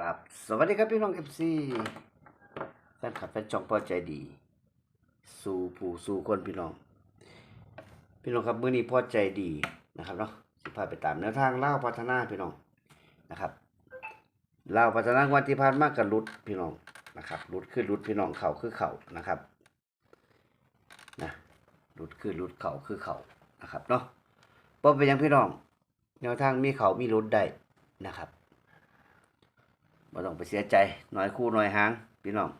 ครับสวัสดีครับพี่น้องเอฟซีแฟนคลับแฟนจองพอใจดี สู่ผู้สู่คนพี่น้อง พี่น้องครับมื้อนี้พอใจดีนะครับเนาะสิพาไปตามแนวทางเล่าพัฒนาพี่น้องนะครับเล่าพัฒนาวันที่ผ่านมากกับรุดพี่น้องนะครับรุดคือรุดพี่น้องเข่าคือเข่านะครับนะรุดคือรุดเข่าคือเข่านะครับเนาะบ่เป็นยังพี่น้องแนวทางมีเข่ามีรุดได้นะครับ บ่ต้องไปเสียใจหน้อยคู่หน้อยหางพี่น้อง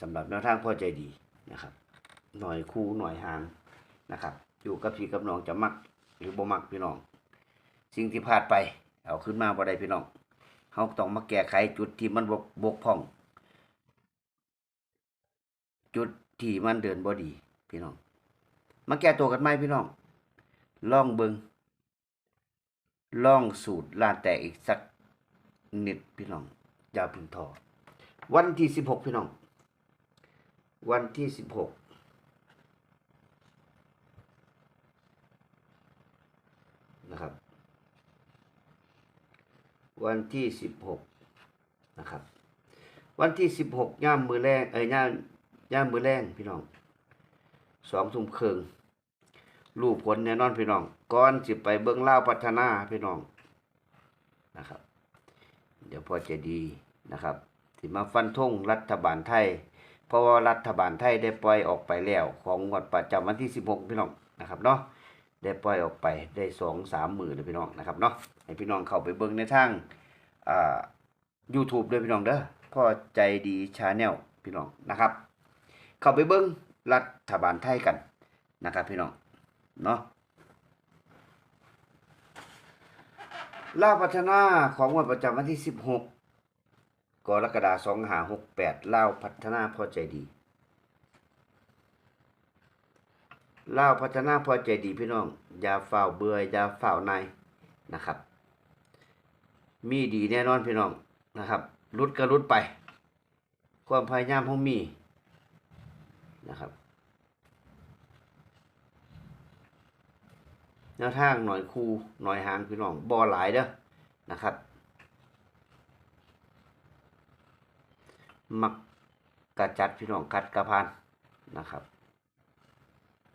สำหรับแนวทางพ่อใจดีนะครับหน่อยคู่หน่อยหางนะครับ อยู่กับพี่กับน้องจะมักหรือบ่มักพี่น้อง สิ่งที่พลาดไป เอาขึ้นมาบ่ได้พี่น้องเฮาต้องมาแก้ไขจุดที่มันบกบกพ่อง จุดที่มันเดินบ่ดีพี่น้อง มาแก้ตัวกันไหมพี่น้องล่องเบิงล่องสูตรลานแตกอีกสัก เนิดพี่น้องยาเพึงทอวันที่สิบหกพี่น้อง วันที่สิบหกนะครับ วันที่สิบหกนะครับ วันที่สิบหกย่ามมือแรงเอ้ยย่ามย่ามมือแรงพี่น้องสองทุ่มครึ่งรูปผลแน่นอนพี่น้อง ก่อนสิไปเบิ้องเล่าพัฒนาพี่น้องนะครับ เดี๋ยวพอจะดีนะครับที่มาฟันธงรัฐบาลไทย เพราะว่ารัฐบาลไทยได้ปล่อยออกไปแล้ว ของงวดประจำวันที่ 16 พี่น้องนะครับเนาะได้ปล่อยออกไปได้สองสามหมื่นเลยพี่น้องนะครับเนาะให้พี่น้องเข้าไปเบิ่งในทางอ่า YouTube ด้วยพี่น้องเด้อพ่อใจดีชาแนลพี่น้องนะครับ เข้าไปเบิ่งรัฐบาลไทยกันนะครับพี่น้องเนาะ ล่าพัฒนาของวันประจำวันที่ 16กรกฎาคม2568ล่าวพัฒนาพอใจดีล่าวพัฒนาพอใจดีพี่น้องอย่าฝ่าเบื่ออย่าฝ่าวนนะครับ มีดีแน่นอนพี่น้องนะครับรุดก็รุดไป ความพยายามของมีนะครับ แนวทางหน่อยคูหน่อยหางพี่น้องบ่หลายเด้อนะครับ มักกระจัดพี่น้องกัดกระพานนะครับ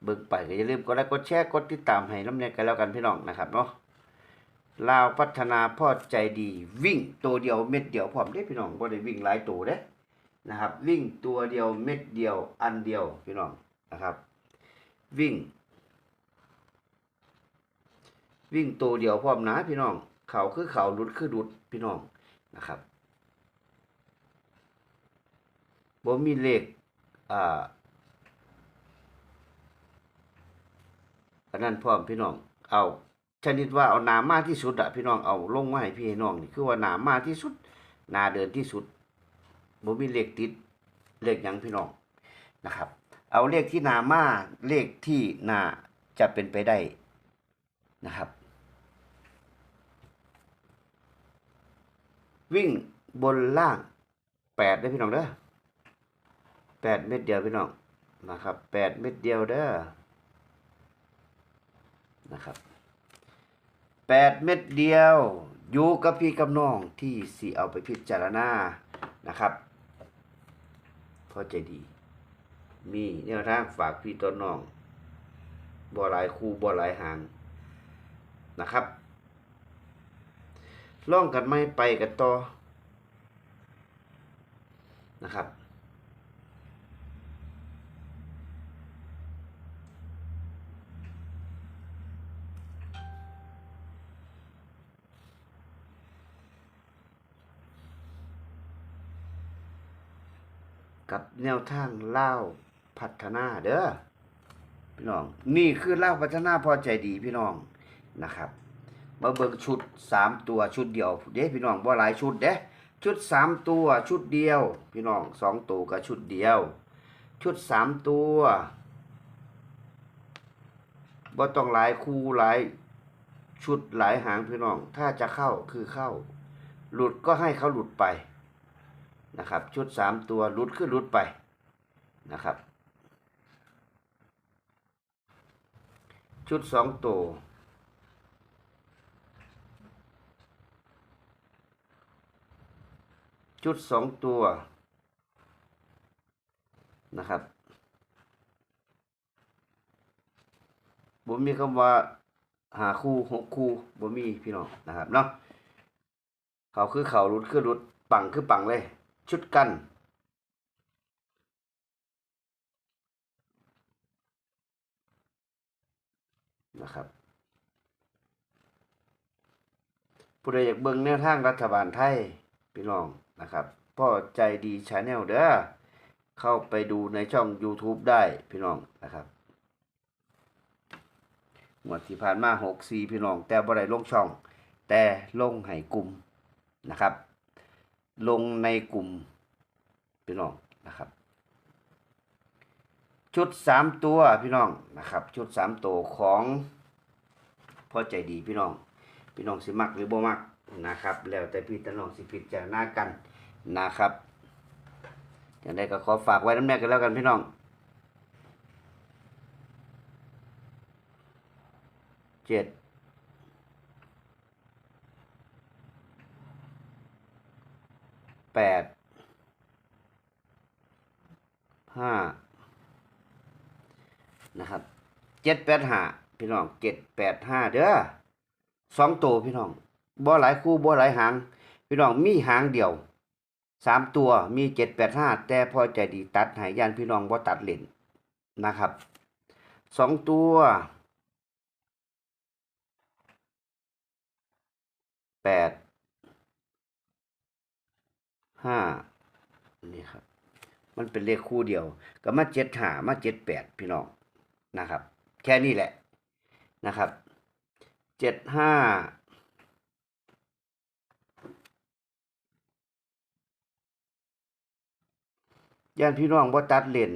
เบิ่งไปก็อย่าลืมกดไลค์กดแชร์กดติดตามให้น้ำเนยกันแล้วกันพี่น้องนะครับเนาะลาวพัฒนาพ่อใจดี วิ่งตัวเดียวเม็ดเดียวพร้อมเด้พี่น้องบ่ได้วิ่งหลายตัวเด้นะครับ วิ่งตัวเดียวเม็ดเดียวอันเดียวพี่น้องนะครับ วิ่ง วิ่งตัวเดียวพร้อมนะพี่น้อง เข่าคือเข่าหลุดคือหลุดพี่น้องนะครับบ่มีเลขอ่าอันนั้นพร้อมพี่น้อง เอาชนิดว่าเอาหนามากที่สุดอะพี่น้องเอาลงมาให้พี่ให้น้องนี่คือว่าหนามากที่สุดหนาเดินที่สุดบ่มีเลขติดเลขยังพี่น้องนะครับ เอาเลขที่หนามาเลขที่นาจะเป็นไปได้นะครับ วิ่งบนล่างแปดได้พี่น้องเด้อแปดเม็ดเดียวพี่น้องนะครับแปดเม็ดเดียวเด้อนะครับแปดเม็ดเดียวอยู่กับพี่กับน้องที่สิเอาไปพิจารณานะครับพอใจดี มีแนวทางฝากพี่ต้นน้องบ่หลายคู่บ่หลายหางนะครับ ล่องกันไม่ไปกันต่อนะครับ กับแนวทางเล่าพัฒนาเด้อพี่น้อง นี่คือเล่าพัฒนาพอใจดีพี่น้องนะครับ มาเบิกชุดสามตัวชุดเดียวเด้พี่น้องบ่หลายชุดเด้ชุดสามตัวชุดเดียว พี่น้องสองตัวกับชุดเดียว ชุดสามตัวบ่ต้องหลายคู่หลายชุดหลายหางพี่น้อง ถ้าจะเข้าคือเข้า หลุดก็ให้เขาหลุดไปนะครับ ชุดสามตัวหลุดคือหลุดไปนะครับ ชุดสองตัว ชุดสองตัว นะครับบ่มีคำว่าหาคู่หกคู่บ่มีพี่น้องนะครับเนาะเขาคือเขารุดคือรุดปังคือปังเลย ชุดกัน นะครับ ผู้ใดอยากเบิ่งแนวทางรัฐบาลไทย พี่น้อง นะครับพ่อใจดีชาแนลเด้อเข้าไปดูในช่อง YouTube ได้พี่น้องนะครับหมวดที่ผ่านมา6 4พี่น้อง แต่บ่ได้ลงช่อง แต่ลงให้กลุ่มนะครับ ลงในกลุ่มพี่น้องนะครับ ชุด3ตัวพี่น้องนะครับ ชุด3ตัวของพ่อใจดีพี่น้อง พี่น้องสิมักหรือบ่มัก นะครับ แล้วแต่พี่ตน้องสิพิจารณากันนะครับอย่างไรก็ขอฝากไว้น้ำแน่กันแล้วกันพี่น้องเจ็ดแปดห้านะครับเจ็ดแปดห้าพี่น้องเจ็ดแปดห้าเด้อสองตัวพี่น้อง บ่หลายคู่บ่หลายหาง พี่น้องมีหางเดียวสามตัวมีเจ็ดแปดห้าแต่พอใจดีตัดหายยานพี่น้องบ่ตัดเล่นนะครับสองตัวแปดห้านี่ครับ มันเป็นเลขคู่เดียว ก็มาเจ็ดหามาเจ็ดแปดพี่น้องนะครับ แค่นี้แหละนะครับเจ็ดห้า ย่านพี่น้องว่าตัดเลน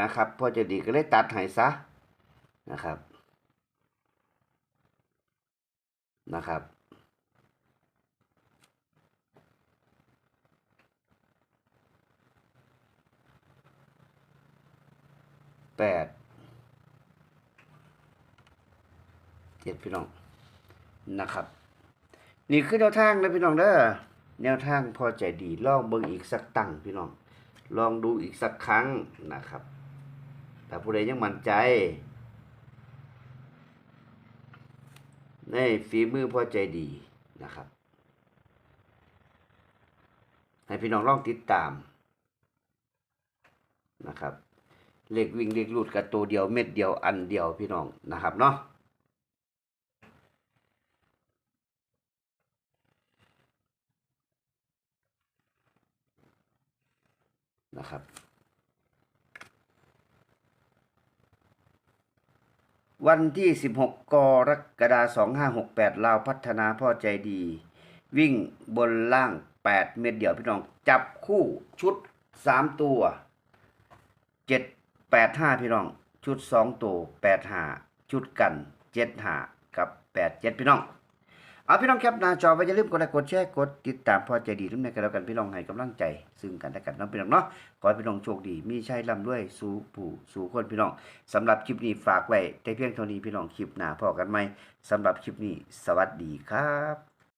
นะครับ พอจะดีก็เลยตัดหายซะนะครับนะครับ แปด เจ็ดพี่น้อง นะครับ นี่คือแนวทางนะพี่น้องเด้อ แนวทางพอใจดีลองเบิ่งอีกสักตั้งพี่น้อง ลองดูอีกสักครั้งนะครับ แต่ผู้ใดยังมั่นใจ ในฝีมือพอใจดีนะครับ ให้พี่น้องลองติดตามนะครับ เลขวิ่งเลขรูดกับตัวเดียวเม็ดเดียวอันเดียวพี่น้องนะครับเนาะ นะครับ วันที่ 16 กรกฎาคม2568 ลาวพัฒนาพ่อใจดี วิ่งบนล่าง 8 เม็ดเดียวพี่น้อง จับคู่ชุด 3 ตัว 7 8 5 พี่น้อง ชุด 2 ตัว 8 5 ชุดกัน 7 5 กับ 8 7 พี่น้อง เอาพี่น้องแคปหน้าจอไว้อย่าลืมกดไลค์กดแชร์กดติดตามพอใจดีทุกในกันแล้วกันพี่น้องให้กำลังใจ ซึ่งกันและกันน้องพี่น้องเนาะขอให้พี่น้องโชคดีมีชัยร่ำด้วยสู่ผู้สู่คนพี่น้องสำหรับคลิปนี้ฝากไว้แต่เพียงเท่านี้พี่น้องคลิปหน้าพอกันไหมสำหรับคลิปนี้ สวัสดีครับ